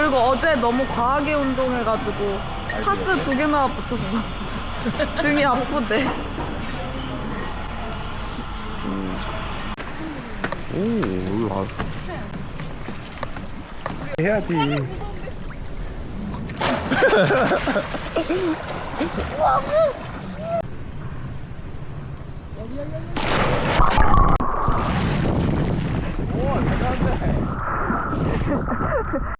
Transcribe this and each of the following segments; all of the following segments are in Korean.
그리고 어제 너무 과하게 운동해가지고 파스 두 개나 붙였어. 등이 아프대. 오 여기 와 해야지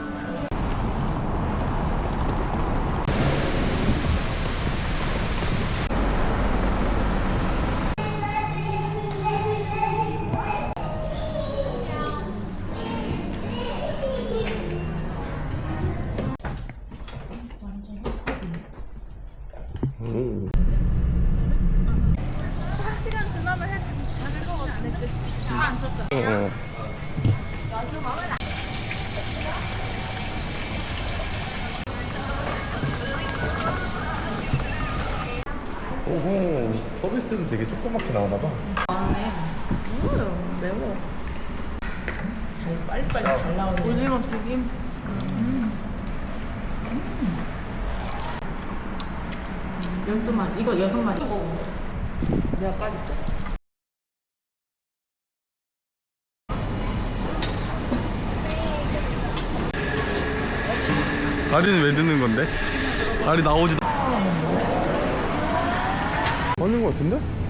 시간 지나면 해주안했다 오호 서비스는 되게 조그맣게 나오나봐 맞네. 음, 매워. 음. 잘 빨리빨리 잘 나오네. 오징어 튀김. 음. 음. 12마리. 이거 6마리. 내가 까줄게. 아리는 왜 듣는 건데? 아리 나오지도 않는 거 같은데?